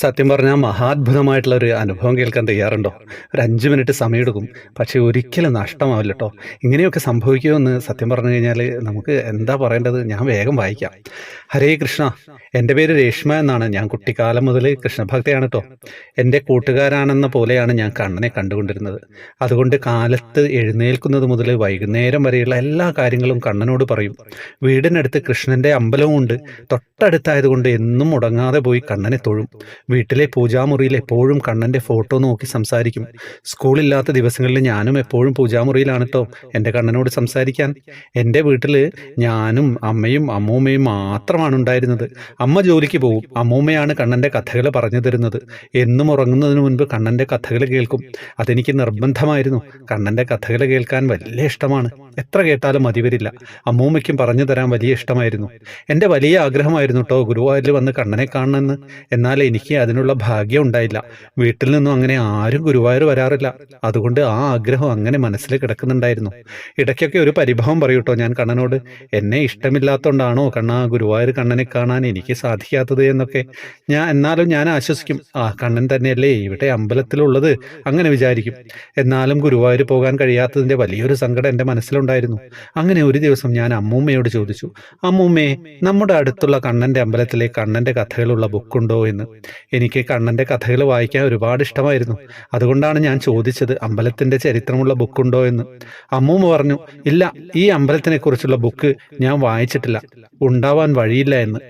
സത്യം പറഞ്ഞാൽ മഹാത്ഭുതമായിട്ടുള്ള ഒരു അനുഭവം കേൾക്കാൻ തയ്യാറുണ്ടോ? ഒരു അഞ്ച് മിനിറ്റ് സമയമെടുക്കും. പക്ഷേ ഒരിക്കലും നഷ്ടമാവില്ല കേട്ടോ ഇങ്ങനെയൊക്കെ സംഭവിക്കുമെന്ന് സത്യം പറഞ്ഞു കഴിഞ്ഞാൽ നമുക്ക് എന്താ പറയേണ്ടത്? ഞാൻ വേഗം വായിക്കാം. ഹരേ കൃഷ്ണ. എന്റെ പേര് രേഷ്മ എന്നാണ്. ഞാൻ കുട്ടിക്കാലം മുതൽ കൃഷ്ണഭക്തയാണ് കേട്ടോ എന്റെ കൂട്ടുകാരാണെന്ന പോലെയാണ് ഞാൻ കണ്ണനെ കണ്ടുകൊണ്ടിരുന്നത്. അതുകൊണ്ട് കാലത്ത് എഴുന്നേൽക്കുന്നത് മുതൽ വൈകുന്നേരം വരെയുള്ള എല്ലാ കാര്യങ്ങളും കണ്ണനോട് പറയും. വീടിനടുത്ത് കൃഷ്ണന്റെ അമ്പലവും ഉണ്ട് തൊട്ടടുത്തായതുകൊണ്ട് എന്നും മുടങ്ങാതെ പോയി കണ്ണനെ തൊഴും. വീട്ടിലെ പൂജാമുറിയിൽ എപ്പോഴും കണ്ണന്റെ ഫോട്ടോ നോക്കി സംസാരിക്കും. സ്കൂളില്ലാത്ത ദിവസങ്ങളിൽ ഞാനും എപ്പോഴും പൂജാമുറിയിലാണ് കേട്ടോ എന്റെ കണ്ണനോട് സംസാരിക്കാൻ. എന്റെ വീട്ടിൽ ഞാനും അമ്മയും അമ്മൂമ്മയും മാത്രമാണ് ഉണ്ടായിരുന്നത്. അമ്മ ജോലിക്ക് പോകും അമ്മൂമ്മയാണ് കണ്ണന്റെ കഥകൾ പറഞ്ഞു തരുന്നത്. എന്നും ഉറങ്ങുന്നതിന് മുൻപ് കണ്ണന്റെ കഥകൾ കേൾക്കും. അതെനിക്ക് നിർബന്ധമായിരുന്നു. കണ്ണന്റെ കഥകൾ കേൾക്കാൻ വലിയ ഇഷ്ടമാണ്. എത്ര കേട്ടാലും മതി വരില്ല. അമ്മൂമ്മയ്ക്കും പറഞ്ഞു തരാൻ വലിയ ഇഷ്ടമായിരുന്നു. എന്റെ വലിയ ആഗ്രഹമായിരുന്നു കേട്ടോ ഗുരുവായൂരിൽ വന്ന് കണ്ണനെ കാണണമെന്ന്. എന്നാൽ എനിക്ക് അതിനുള്ള ഭാഗ്യം ഉണ്ടായില്ല. വീട്ടിൽ നിന്നും അങ്ങനെ ആരും ഗുരുവായൂർ വരാറില്ല. അതുകൊണ്ട് ആ ആഗ്രഹം അങ്ങനെ മനസ്സിൽ കിടക്കുന്നുണ്ടായിരുന്നു. ഇടയ്ക്കൊക്കെ ഒരു പരിഭവം പറയൂട്ടോ ഞാൻ കണ്ണനോട്. എന്നെ ഇഷ്ടമില്ലാത്തതുകൊണ്ടാണോ കണ്ണ ഗുരുവായൂർ കണ്ണനെ കാണാൻ എനിക്ക് സാധിക്കാത്തത് എന്നൊക്കെ? ഞാൻ എന്നാലും ഞാൻ ആശ്വസിക്കും. ആ കണ്ണൻ തന്നെയല്ലേ ഇവിടെ അമ്പലത്തിലുള്ളത്? അങ്ങനെ വിചാരിക്കും. എന്നാലും ഗുരുവായൂർ പോകാൻ കഴിയാത്തതിന്റെ വലിയൊരു സങ്കടം എന്റെ മനസ്സിലുണ്ടായിരുന്നു. അങ്ങനെ ഒരു ദിവസം ഞാൻ അമ്മൂമ്മയോട് ചോദിച്ചു അമ്മൂമ്മേ നമ്മുടെ അടുത്തുള്ള കണ്ണന്റെ അമ്പലത്തിലെ കണ്ണന്റെ കഥകളുള്ള ബുക്കുണ്ടോ എന്ന്? എനിക്ക് കണ്ണന്റെ കഥകൾ വായിക്കാൻ ഒരുപാട് ഇഷ്ടമായിരുന്നു. അതുകൊണ്ടാണ് ഞാൻ ചോദിച്ചത് അമ്പലത്തിന്റെ ചരിത്രമുള്ള ബുക്കുണ്ടോ എന്ന്. അമ്മൂമ്മ പറഞ്ഞു ഇല്ല ഈ അമ്പലത്തിനെ കുറിച്ചുള്ള ബുക്ക് ഞാൻ വായിച്ചിട്ടില്ല. ഉണ്ടാവാൻ വഴിയില്ല എന്ന്.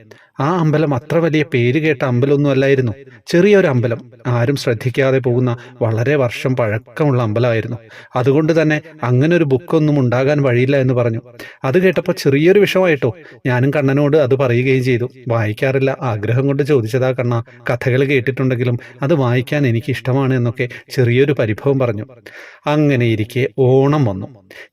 ആ അമ്പലം അത്ര വലിയ പേര് കേട്ട അമ്പലമൊന്നും അല്ലായിരുന്നു. ചെറിയൊരു അമ്പലം. ആരും ശ്രദ്ധിക്കാതെ പോകുന്ന വളരെ വർഷം പഴക്കമുള്ള അമ്പലമായിരുന്നു. അതുകൊണ്ട് തന്നെ അങ്ങനെ ഒരു ബുക്കൊന്നും ഉണ്ടാകാൻ വഴിയില്ല എന്ന് പറഞ്ഞു. അത് കേട്ടപ്പോൾ ചെറിയൊരു വിഷമായിട്ടോ ഞാനും കണ്ണനോട് അത് പറയുകയും ചെയ്തു. വായിക്കാറില്ല. ആഗ്രഹം കൊണ്ട് ചോദിച്ചതാ കണ്ണ. കഥകൾ കേട്ടിട്ടുണ്ടെങ്കിലും അത് വായിക്കാൻ എനിക്ക് ഇഷ്ടമാണ് എന്നൊക്കെ ചെറിയൊരു പരിഭവം പറഞ്ഞു. അങ്ങനെ ഇരിക്കെ ഓണം വന്നു.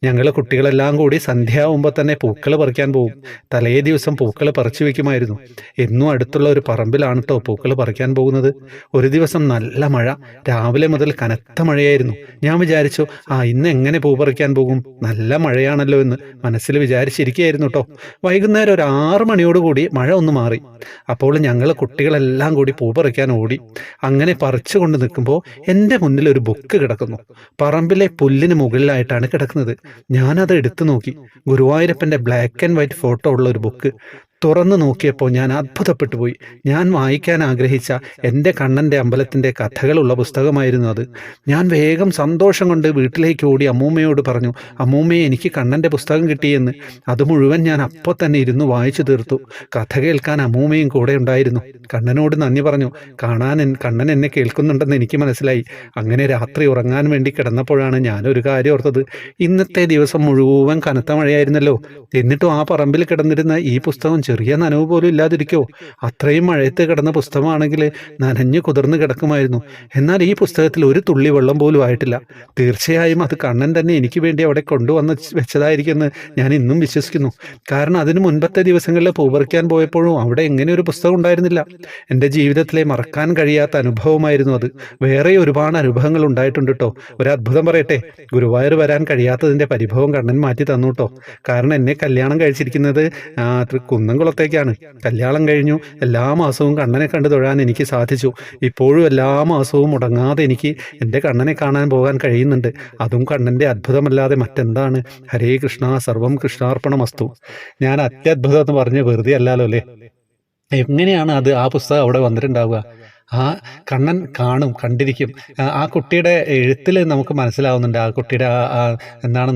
ഞങ്ങൾ കുട്ടികളെല്ലാം കൂടി സന്ധ്യയാവുമ്പോൾ തന്നെ പൂക്കൾ പറിക്കാൻ പോകും തലേ ദിവസം പൂക്കൾ പറിച്ചു വെക്കുമായിരുന്നു. എന്നും അടുത്തുള്ള ഒരു പറമ്പിലാണ് കേട്ടോ പൂക്കൾ പറിക്കാൻ പോകുന്നത്. ഒരു ദിവസം നല്ല മഴ. രാവിലെ മുതൽ കനത്ത മഴയായിരുന്നു. ഞാൻ വിചാരിച്ചു ആ ഇന്ന് എങ്ങനെ പൂ പറിക്കാൻ പോകും? നല്ല മഴയാണല്ലോ എന്ന് മനസ്സിൽ വിചാരിച്ചിരിക്കുകയായിരുന്നു കേട്ടോ വൈകുന്നേരം ഒരു ആറ് മണിയോടുകൂടി മഴ ഒന്ന് മാറി. അപ്പോൾ ഞങ്ങൾ കുട്ടികളെല്ലാം കൂടി പൂ പറിക്കാൻ ഓടി. അങ്ങനെ പറിച്ചു കൊണ്ട് നിൽക്കുമ്പോൾ എന്റെ മുന്നിൽ ഒരു ബുക്ക് കിടക്കുന്നു. പറമ്പിലെ പുല്ലിന് മുകളിലായിട്ടാണ് കിടക്കുന്നത്. ഞാനത് എടുത്തു നോക്കി. ഗുരുവായൂരപ്പന്റെ ബ്ലാക്ക് ആൻഡ് വൈറ്റ് ഫോട്ടോ ഉള്ള ഒരു ബുക്ക്. തുറന്നു നോക്കിയപ്പോൾ ഞാൻ അത്ഭുതപ്പെട്ടു പോയി ഞാൻ വായിക്കാൻ ആഗ്രഹിച്ച എന്റെ കണ്ണന്റെ അമ്പലത്തിന്റെ കഥകളുള്ള പുസ്തകമായിരുന്നു അത്. ഞാൻ വേഗം സന്തോഷം കൊണ്ട് വീട്ടിലേക്ക് ഓടി അമ്മൂമ്മയോട് പറഞ്ഞു അമ്മൂമ്മയെ എനിക്ക് കണ്ണന്റെ പുസ്തകം കിട്ടിയെന്ന്. അത് മുഴുവൻ ഞാൻ അപ്പോൾ തന്നെ ഇരുന്ന് വായിച്ചു തീർത്തു. കഥ കേൾക്കാൻ അമ്മൂമ്മയും കൂടെ ഉണ്ടായിരുന്നു. കണ്ണനോട് നന്ദി പറഞ്ഞു കാണാൻ കണ്ണൻ എന്നെ കേൾക്കുന്നുണ്ടെന്ന് എനിക്ക് മനസ്സിലായി. അങ്ങനെ രാത്രി ഉറങ്ങാൻ വേണ്ടി കിടന്നപ്പോഴാണ് ഞാനൊരു കാര്യം ഓർത്തത്. ഇന്നത്തെ ദിവസം മുഴുവൻ കനത്ത മഴയായിരുന്നല്ലോ. എന്നിട്ടും ആ പറമ്പിൽ കിടന്നിരുന്ന ഈ പുസ്തകം ചെറിയ നനവ് പോലും ഇല്ലാതിരിക്കോ? അത്രയും മഴയത്ത് കിടന്ന പുസ്തകമാണെങ്കിൽ നനഞ്ഞു കുതിർന്ന് കിടക്കുമായിരുന്നു. എന്നാൽ ഈ പുസ്തകത്തിൽ ഒരു തുള്ളി വെള്ളം പോലും ആയിട്ടില്ല. തീർച്ചയായും അത് കണ്ണൻ തന്നെ എനിക്ക് വേണ്ടി അവിടെ കൊണ്ടുവന്ന് വെച്ചതായിരിക്കുമെന്ന് ഞാൻ ഇന്നും വിശ്വസിക്കുന്നു. കാരണം അതിന് മുൻപത്തെ ദിവസങ്ങളിൽ പൂപറിക്കാൻ പോയപ്പോഴും അവിടെ എങ്ങനെ ഒരു പുസ്തകം ഉണ്ടായിരുന്നില്ല. എന്റെ ജീവിതത്തിലെ മറക്കാൻ കഴിയാത്ത അനുഭവമായിരുന്നു അത്. വേറെ ഒരുപാട് അനുഭവങ്ങൾ ഉണ്ടായിട്ടുണ്ട് കേട്ടോ ഒരു അത്ഭുതം പറയട്ടെ. ഗുരുവായൂർ വരാൻ കഴിയാത്തതിന്റെ പരിഭവം കണ്ണൻ മാറ്റി തന്നു കേട്ടോ കാരണം എന്നെ കല്യാണം കഴിച്ചിരിക്കുന്നത് ആ, കുന്നംകുളത്തേക്കാണ് കല്യാണം കഴിഞ്ഞു. എല്ലാ മാസവും കണ്ണനെ കണ്ടു തൊഴാൻ എനിക്ക് സാധിച്ചു. ഇപ്പോഴും എല്ലാ മാസവും മുടങ്ങാതെ എനിക്ക് എന്റെ കണ്ണനെ കാണാൻ പോകാൻ കഴിയുന്നുണ്ട്. അതും കണ്ണന്റെ അത്ഭുതമല്ലാതെ മറ്റെന്താണ്? ഹരേ കൃഷ്ണ സർവം കൃഷ്ണാർപ്പണമസ്തു. ഞാൻ അത്യത്ഭുതം എന്ന് പറഞ്ഞ് വെറുതെ അല്ലല്ലോ അല്ലേ? എങ്ങനെയാണ് അത് ആ പുസ്തകം അവിടെ വന്നിട്ടുണ്ടാവുക? ആ കണ്ണൻ കാണും കണ്ടിരിക്കും. ആ, കുട്ടിയുടെ എഴുത്തിൽ നമുക്ക് മനസ്സിലാവുന്നുണ്ട് ആ കുട്ടിയുടെ എന്താണ്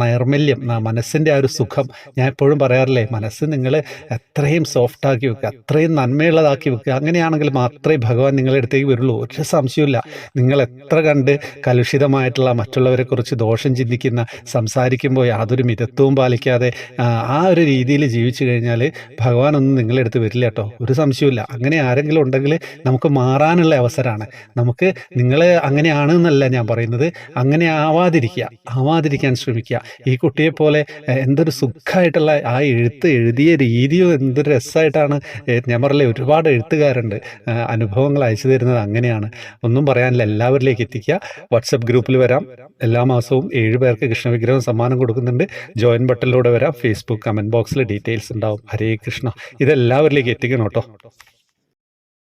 നൈർമല്യം മനസ്സിന്റെ ആ ഒരു സുഖം. ഞാൻ എപ്പോഴും പറയാറില്ലേ മനസ്സ് നിങ്ങൾ എത്രയും സോഫ്റ്റാക്കി വെക്കുക അത്രയും നന്മയുള്ളതാക്കി വെക്കുക അങ്ങനെയാണെങ്കിൽ മാത്രമേ ഭഗവാൻ നിങ്ങളുടെ അടുത്തേക്ക് വരുള്ളൂ. ഒരു സംശയമില്ല നിങ്ങൾ എത്ര കണ്ട് കലുഷിതമായിട്ടുള്ള മറ്റുള്ളവരെ കുറിച്ച് ദോഷം ചിന്തിക്കുന്ന സംസാരിക്കുമ്പോൾ യാതൊരു മിതത്വവും പാലിക്കാതെ ആ ഒരു രീതിയിൽ ജീവിച്ചു കഴിഞ്ഞാൽ ഭഗവാനൊന്നും നിങ്ങളുടെ അടുത്ത് വരില്ല കേട്ടോ. ഒരു സംശയമില്ല അങ്ങനെ ആരെങ്കിലും ഉണ്ടെങ്കിൽ നമുക്ക് മാറാനുള്ള അവസരമാണ് നമുക്ക് നിങ്ങൾ അങ്ങനെയാണ് എന്നല്ല ഞാൻ പറയുന്നത്. അങ്ങനെ ആവാതിരിക്കുക ആവാതിരിക്കാൻ ശ്രമിക്കുക. ഈ കുട്ടിയെ പോലെ എന്തൊരു സുഖമായിട്ടുള്ള ആ എഴുത്ത് എഴുതിയ രീതിയോ എന്തൊരു രസമായിട്ടാണ് ഞാൻ പറഞ്ഞില്ലേ ഒരുപാട് എഴുത്തുകാരുണ്ട്. അനുഭവങ്ങൾ അയച്ചു തരുന്നത് അങ്ങനെയാണ്. ഒന്നും പറയാനില്ല എല്ലാവരിലേക്ക് എത്തിക്കുക. വാട്സപ്പ് ഗ്രൂപ്പിൽ വരാം. എല്ലാ മാസവും ഏഴ് പേർക്ക് കൃഷ്ണവിഗ്രഹം സമ്മാനം കൊടുക്കുന്നുണ്ട്. ജോയിൻ ബട്ടണിലൂടെ വരാം. ഫേസ്ബുക്ക് കമന്റ് ബോക്സിൽ ഡീറ്റെയിൽസ് ഉണ്ടാവും. ഹരേ കൃഷ്ണ. ഇതെല്ലാവരിലേക്ക് എത്തിക്കണം കേട്ടോ.